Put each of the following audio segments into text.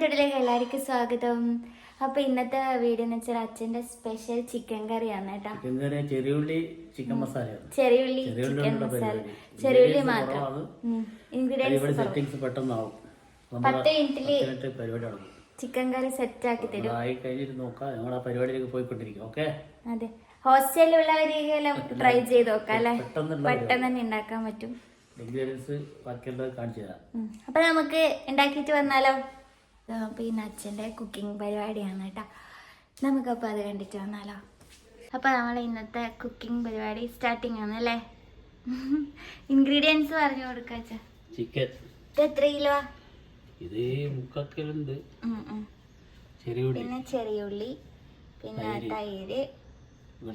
തൊട്ടിലേക്ക് എല്ലാവർക്കും സ്വാഗതം. അപ്പൊ ഇന്നത്തെ വീഡിയോ എന്ന് വെച്ചാൽ അച്ഛന്റെ സ്പെഷ്യൽ ചിക്കൻ കറിയാണ് കേട്ടോ. ചിക്കൻ കറി ചെറിയുള്ളി ചിക്കൻ മസാലയാണ് ചെറിയുള്ളി ചിക്കൻ മസാല. ചെറിയുള്ളി മാത്രം. ഇൻഗ്രീഡിയൻസ് സെറ്റിംഗ്സ് പെട്ടെന്നാവും. പത്ത് മിനിറ്റിൽ പരിപാടി ചിക്കൻ കറി സെറ്റ് ആക്കി തരും. ആയി കഴിഞ്ഞിട്ട് നോക്കാം. ഞങ്ങൾ ആ പരിപാടിയിലേക്ക് പോയിക്കൊണ്ടിരിക്കും. ഓക്കെ അതെ. ഹോസ്റ്റലിലുള്ളവരെല്ലാം ട്രൈ ചെയ്ത് നോക്കാം അല്ലെ? പെട്ടെന്ന് തന്നെ ഉണ്ടാക്കാൻ പറ്റും. ഇൻഗ്രീഡിയൻസ് ബാക്കിയുള്ളത് കാണിച്ചു തരാം. അപ്പൊ നമുക്ക് ഉണ്ടാക്കിയിട്ട് വന്നാലോ? പിന്നെ അച്ഛന്റെ കുക്കിംഗ് പരിപാടിയാണ് കേട്ടോ. നമുക്കപ്പോൾ അത് കണ്ടിട്ട് വന്നാലോ. അപ്പോൾ നമ്മൾ ഇന്നത്തെ കുക്കിംഗ് പരിപാടി സ്റ്റാർട്ടിംഗ് ആണ് അല്ലേ? ഇൻഗ്രീഡിയൻസ് പറഞ്ഞു കൊടുക്ക ചിക്കൻ ഇത് എത്ര കിലോ ഇത് പിന്നെ ചെറിയ ഉള്ളി പിന്നെ തൈര്.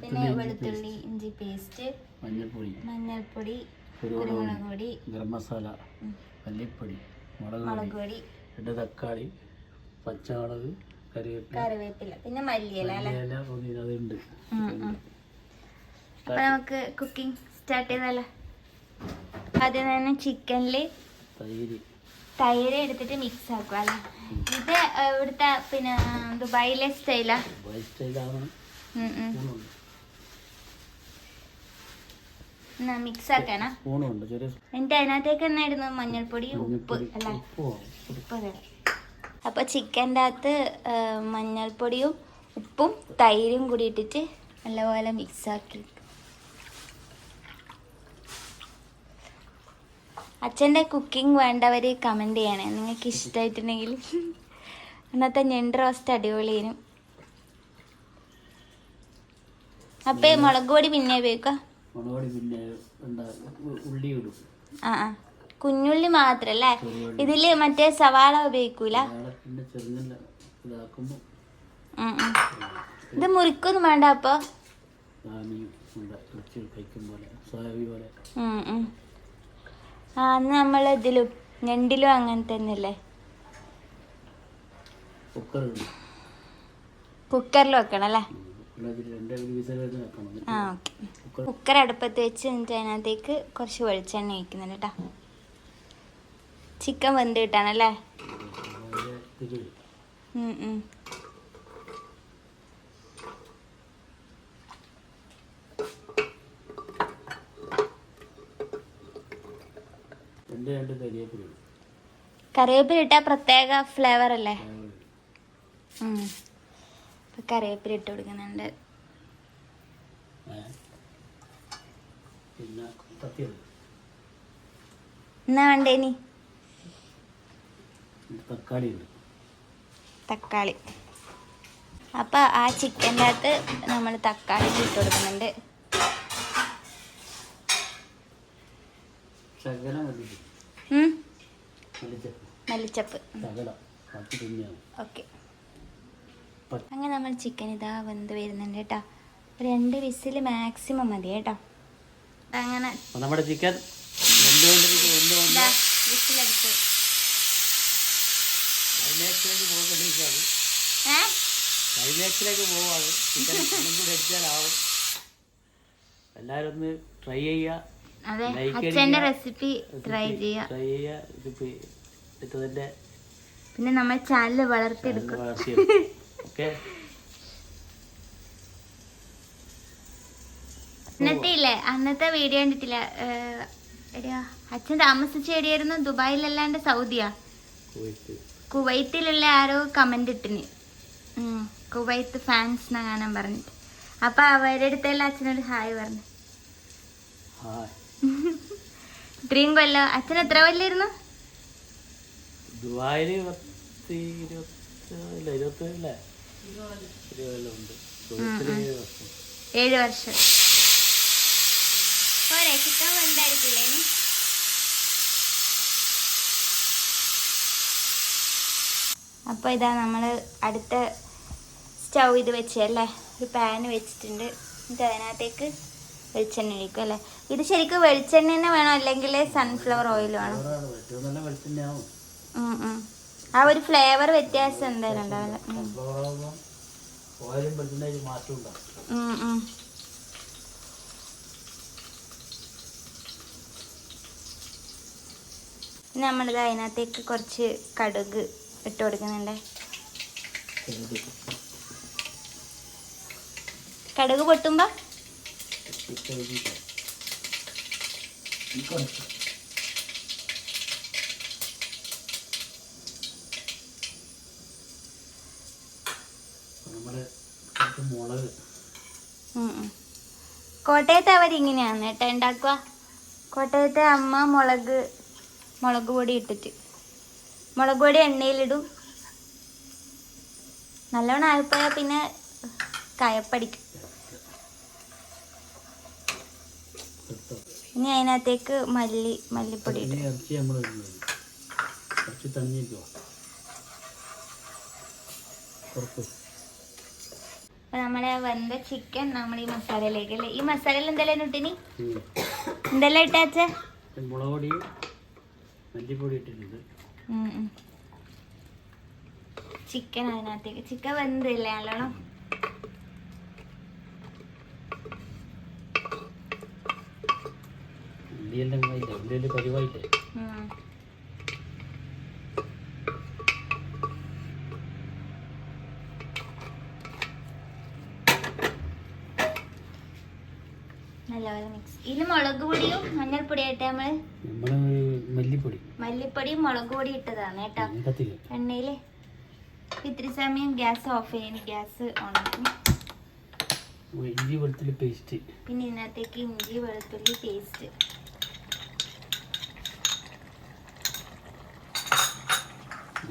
പിന്നെ വെളുത്തുള്ളി ഇഞ്ചി പേസ്റ്റ് മഞ്ഞൾപ്പൊടി. മഞ്ഞൾപ്പൊടി കുരുമുളക് പൊടി ഗരം മസാല മല്ലിപ്പൊടി മുളക് പൊടി. രണ്ട് തക്കാളി പച്ചമുളക് കറിവേപ്പില. കറിവേപ്പില പിന്നെ മല്ലിയില മല്ലിയില പുതിന അതുണ്ട്. അപ്പൊ നമുക്ക് കുക്കിംഗ് സ്റ്റാർട്ട് ചെയ്താലോ ആദ്യം തന്നെ ചിക്കനിൽ തൈര്. തൈര് എടുത്തിട്ട് മിക്സ് ആക്കുക അല്ലേ? ഇത് ഇവിടുത്തെ പിന്നെ ദുബായിലെ സ്റ്റൈലാ ദുബായ് സ്റ്റൈലാണ് സ്പൂണുണ്ട് എന്നാ മിക്സ് ആക്കണം എന്നിട്ട് അതിനകത്തേക്ക് എന്നായിരുന്നു? മഞ്ഞൾപ്പൊടി ഉപ്പ് അല്ലേ? ഉപ്പ് അപ്പോൾ ചിക്കന്റെ അകത്ത് മഞ്ഞൾപ്പൊടിയും ഉപ്പും തൈരും കൂടി ഇട്ടിട്ട് നല്ലപോലെ മിക്സ് ആക്കി അച്ഛന്റെ കുക്കിംഗ് വേണ്ടവർ കമന്റ് ചെയ്യണേ. നിങ്ങൾക്ക് ഇഷ്ടമായിട്ടുണ്ടെങ്കിൽ അന്നത്തെ ഞണ്ട് റോസ്റ്റ് അടിപൊളിയേനും അപ്പം മുളക് പൊടി പിന്നെ ഉപയോഗിക്കുക മുളക് പൊടി പിന്നെ എന്താ ഉള്ളി ഇടും. ആ ആ. കുഞ്ഞുള്ളി മാത്രല്ലേ? അല്ലേ ഇതിൽ മറ്റേ സവാള ഉപയോഗിക്കൂല? പിന്നെ ചെറുങ്ങല്ല. ഇത് മുറിക്കൊന്നും വേണ്ട അപ്പൊ. ആ അന്ന് നമ്മൾ ഇതിലും ഞണ്ടിലും അങ്ങനെ തന്നെയല്ലേ? കുക്കറിൽ വെക്കണം അല്ലേ ആ ഓക്കെ. കുക്കർ അടുപ്പത്ത് വെച്ച് എന്നിട്ട് അതിനകത്തേക്ക് കുറച്ച് വെളിച്ചെണ്ണ ഒഴിക്കുന്നുണ്ട് കേട്ടോ. ചിക്കൻ വെന്ത് ഇടും. കറിവേപ്പില ഇട്ട പ്രത്യേക ഫ്ലേവർ അല്ലേ സോയാബി ഇടും. ഉം. ഇപ്പൊ കറിവേപ്പില ഇട്ട് കൊടുക്കുന്നുണ്ട്. എന്നാ വേണ്ടേ ഇനി? തക്കാളി തക്കാളി. അപ്പോൾ ആ ചിക്കന്റെ അകത്ത് നമ്മൾ തക്കാളി ഇട്ട് കൊടുക്കുന്നുണ്ട്. മല്ലിച്ചപ്പ്. ഓക്കെ. അങ്ങനെ നമ്മൾ ചിക്കൻ ഇതാ വെന്ത് വരുന്നുണ്ട് കേട്ടോ രണ്ട് വിസിൽ മാക്സിമം മതി കേട്ടോ. അങ്ങനെ. നമ്മുടെ ചിക്കൻ വിസിലടിച്ചു. പോവാണ് ചിക്കൻ കൂടി അടിച്ചാലാവും. എല്ലാവരും ഒന്ന് ട്രൈ ചെയ്യുക റെസിപ്പി ട്രൈ ചെയ്യുക ട്രൈ ചെയ്യുക പിന്നെ നമ്മൾ ചാനൽ വളർത്തിയെടുക്കും. ഓക്കെ. അന്നത്തെ ഇല്ലേ അന്നത്തെ വീഡിയോ കണ്ടിട്ടില്ല? അച്ഛൻ താമസിച്ച എവിടെയായിരുന്നു ദുബായിലല്ലാണ്ട് സൗദിയാ. കുവൈത്തിലുള്ള ആരോ കമന്റ് ഇട്ടിന്. കുവൈത്ത് ഫാൻസ് എന്നാണ് കാണാൻ പറഞ്ഞിട്ട്. അപ്പൊ അവരുടെ അടുത്തെല്ലാം അച്ഛനോട് ഹായ് പറഞ്ഞു. ഇത്രയും കൊല്ലം. അച്ഛൻ എത്ര കൊല്ലായിരുന്നു? ദുബായിൽ ഇരുപത്തി ഇരുപത്തി ഇല്ല ഏഴ് വർഷം. വർഷം പോരെ ചിക്കൻ ഇനി? അപ്പോൾ ഇതാ നമ്മൾ അടുത്ത സ്റ്റൗ ഇത് വെച്ചല്ലേ ഒരു പാൻ വെച്ചിട്ടുണ്ട്. എന്നിട്ട് അതിനകത്തേക്ക് വെളിച്ചെണ്ണ ഒഴിക്കും അല്ലേ? ഇത് ശരിക്കും വെളിച്ചെണ്ണ തന്നെ വേണം? അല്ലെങ്കിൽ സൺഫ്ലവർ ഓയിൽ വേണോ? ആ ഒരു ഫ്ലേവർ വ്യത്യാസം എന്തായാലും ഉണ്ടാവില്ല. നമ്മളിത് അതിനകത്തേക്ക് കുറച്ച് കടുക് ഇട്ട് കൊടുക്കുന്നുണ്ട്. കടുക് പൊട്ടുമ്പോൾ നമ്മുടെ കുറച്ച് മുളക്. കോട്ടയത്ത് അവർ ഇങ്ങനെയാണ് കേട്ടോ ഉണ്ടാക്കുക. കോട്ടയത്തെ അമ്മ മുളക് മുളക് പൊടി ഇട്ടിട്ട്. മുളക് പൊടി എണ്ണയിലിടും. നല്ലവണ്ണം ആയിപ്പോയാൽ പിന്നെ കയപ്പടിക്കും. ഇനി അതിനകത്തേക്ക് മല്ലി മല്ലിപ്പൊടി ഇടും. ഇറച്ചി നമ്മൾ ഇടുന്നത് കുറച്ച് തണ്ണിക്കോ കുറച്ച് അപ്പൊ നമ്മളെ വെന്ത ചിക്കൻ നമ്മൾ ഈ മസാലയിലേക്ക് അല്ലേ ഈ മസാലയിൽ എന്തെല്ലാം ഇട്ടിനി. എന്തെല്ലാം ഇട്ടാച്ച മുളക് പൊടിയും മല്ലിപ്പൊടി ഇട്ടിട്ടുണ്ട്. ചിക്കൻ അതിനകത്തേക്ക്. ചിക്കൻ വെന്തില്ലേ നല്ലോണം? ഉള്ളിയെല്ലാം ആയില്ലേ നല്ലപോലെ മിക്സ് ഇതിന് മുളക് പൊടിയും മഞ്ഞൾപ്പൊടിയായിട്ട് നമ്മൾ നമ്മൾ മല്ലിപ്പൊടി. മല്ലിപ്പൊടിയും മുളക് പൊടി ഇട്ടതാണ് കേട്ടോ. എണ്ണയിൽ ഇത്തിരി സമയം ഗ്യാസ് ഓഫ് ചെയ്യാൻ ഗ്യാസ് ഓൺ ആക്കും. ഇഞ്ചി വെളുത്തുള്ളി പേസ്റ്റ് പിന്നെ ഇതിനകത്തേക്ക് ഇഞ്ചി വെളുത്തുള്ളി പേസ്റ്റ്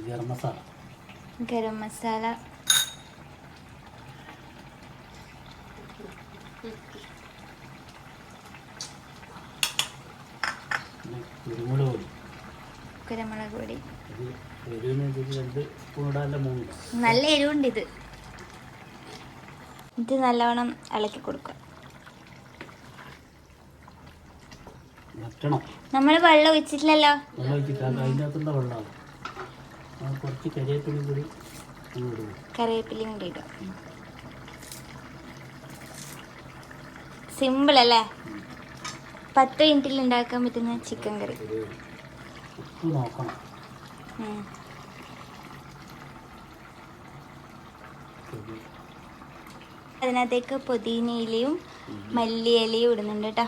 ഗരം മസാല. ഗരം മസാല പിന്നെ കുരുമുളക് പൊടി. കുരുമുളക് പൊടി. നല്ല എരിവുണ്ട് ഇത് ഇത് നല്ലവണ്ണം ഇളക്കി കൊടുക്കുക. നമ്മൾ വെള്ളം ഒഴിച്ചിട്ടില്ലല്ലോ? കറിവേപ്പിലയും കൂടി ഇടും സിമ്പിൾ അല്ലേ പത്ത് മിനിറ്റിൽ ഉണ്ടാക്കാൻ പറ്റുന്ന ചിക്കൻ കറി. അതിനകത്തേക്ക് ഉപ്പ് നോക്കണം മല്ലി ഇലയും ഇടുന്നുണ്ട് കേട്ടോ.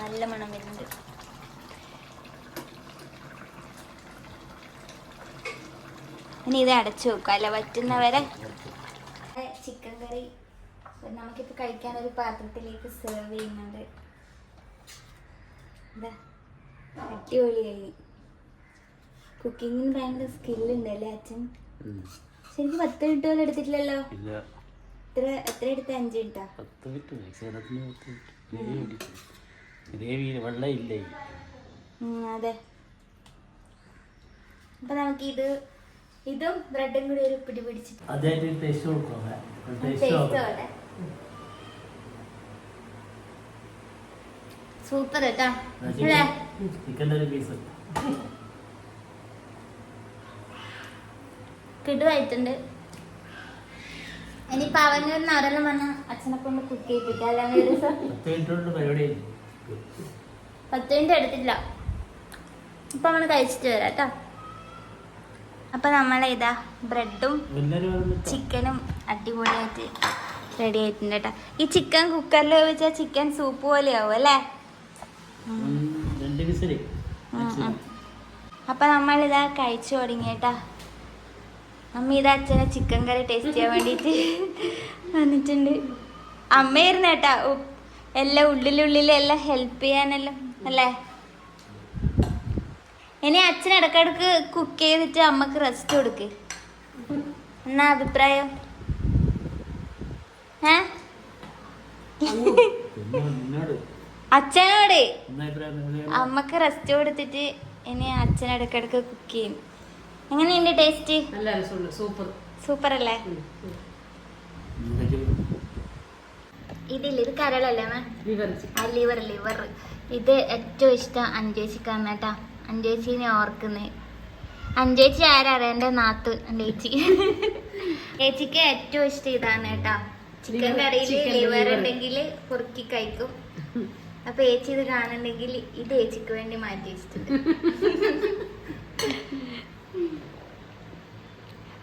നല്ല മണം വരുന്നുണ്ട്. ഇനി ഇത് അടച്ചു വെക്കുക അല്ല? പറ്റുന്നവരെ ചിക്കൻ കറി നമുക്കിപ്പോൾ കഴിക്കാൻ ഒരു പാത്രത്തിലേക്ക് സെർവ് ചെയ്യുന്നുണ്ട്. അടിപൊളി കഴിഞ്ഞു കുക്കിങ്ങിന് ഭയങ്കര സ്കില്ലുണ്ട് അല്ലേ അച്ഛൻ. ശരിക്കും പത്ത് മിനിറ്റ് പോലും എടുത്തിട്ടില്ലല്ലോ? എത്ര എത്ര എടുത്ത? അഞ്ച് മിനിറ്റാ പത്ത് വെള്ളം ഇല്ല? അതെ. അപ്പൊ നമുക്ക് ഇത് ഇതും ബ്രെഡും കൂടി ഒരു പിടി പിടിച്ചിട്ട് അതായിട്ട് ടേസ്റ്റ് കൊടുക്കും ടേസ്റ്റ് ടേസ്റ്റ് സൂപ്പർ കേട്ടോ ചിക്കന്റെ ഒരു പീസ് കിടുവായിട്ടുണ്ട്. ഇനി അവന്റെ നരലും വന്ന അച്ഛനെ കൊണ്ട് കുക്ക് ചെയ്യിപ്പിക്കാം. പത്ത് മിനിറ്റ് എടുത്തില്ല ഇപ്പൊ അവന് കഴിച്ചിട്ട് വരാട്ടോ കേട്ടോ. അപ്പൊ നമ്മളെ ഇതാ ബ്രെഡും ചിക്കനും അടിപൊളിയായിട്ട് റെഡി ആയിട്ടുണ്ട് കേട്ടോ ഈ ചിക്കൻ കുക്കറിൽ വെച്ചാൽ ചിക്കൻ സൂപ്പ് പോലെയാവും അല്ലേ. അപ്പൊ നമ്മളിതാ കഴിച്ചു തുടങ്ങിയേട്ടാ അമ്മ ഇതാ അച്ഛനെ ചിക്കൻ കറി ടേസ്റ്റ് ചെയ്യാൻ വേണ്ടിയിട്ട് വന്നിട്ടുണ്ട്. അമ്മയായിരുന്നു കേട്ടാ ഉ- എല്ലാം ഉള്ളിലുള്ളിൽ എല്ലാം ഹെൽപ്പ് ചെയ്യാനെല്ലാം അല്ലേ? ഇനി അച്ഛൻ ഇടക്കിടക്ക് കുക്ക് ചെയ്തിട്ട് അമ്മയ്ക്ക് റെസ്റ്റ് കൊടുക്ക്. എന്നാ അഭിപ്രായം? ഏ? അച്ഛനോട്? അമ്മയ്ക്ക് റെസ്റ്റ് കൊടുത്തിട്ട് ഇനി അച്ഛൻ ഇടക്കിടക്ക് കുക്ക് ചെയ്യും. എങ്ങനെയുണ്ട് ടേസ്റ്റ് സൂപ്പർ സൂപ്പർ അല്ലേ? ഇതില്ല ഇത് കരളല്ലേ ലിവർ ലിവർ ഇത് ഏറ്റവും ഇഷ്ടം അഞ്ചേച്ചിക്കാണ് കേട്ടാ. അഞ്ചേച്ചിനെ ഓർക്കുന്നത് അഞ്ചേച്ചി ആരാ എന്റെ നാത്ത് എന്റെ ഏച്ചി. ചേച്ചിക്ക് ഏറ്റവും ഇഷ്ടം ഇതാണ് കേട്ടാ. ചിക്കൻ കറിയിൽ കറിയിൽ ലിവർ ഉണ്ടെങ്കിൽ കുറുക്കി കഴിക്കും. അപ്പൊ ഏച്ചി ഇത് കാണുന്നുണ്ടെങ്കിൽ ഇത് ഏച്ചിക്ക് വേണ്ടി മാറ്റി വെച്ചിട്ടുണ്ട്.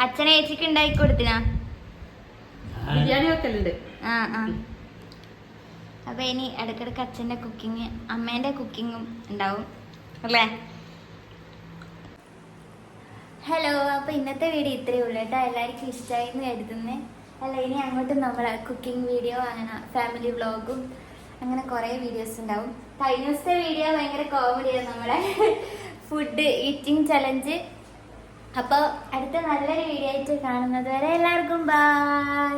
അച്ഛനെ ഏച്ചിക്ക് ഉണ്ടാക്കി കൊടുത്തിനാ? ബിരിയാണി വെക്കലുണ്ട് ആ ആ. അപ്പൊ ഇനി ഇടക്കിടക്ക് അച്ഛന്റെ കുക്കിങ് അമ്മേന്റെ കുക്കിങ്ങും ഉണ്ടാവും. അല്ലേ? ഹലോ അപ്പൊ ഇന്നത്തെ വീഡിയോ ഇത്രയേ ഉള്ളൂ കേട്ടോ. എല്ലാവർക്കും ഇഷ്ടമായി എന്ന് കരുതുന്നേ. അല്ല ഇനി അങ്ങോട്ട് നമ്മളെ കുക്കിംഗ് വീഡിയോ അങ്ങനെ ഫാമിലി വ്ളോഗും അങ്ങനെ കുറേ വീഡിയോസ് ഉണ്ടാവും. കഴിഞ്ഞ ദിവസത്തെ വീഡിയോ ഭയങ്കര കോമഡിയാണ് നമ്മളെ. ഫുഡ് ഈറ്റിംഗ് ചലഞ്ച് അപ്പോൾ അടുത്ത നല്ലൊരു വീഡിയോ ആയിട്ട് കാണുന്നത് വരെ എല്ലാവർക്കും ബൈ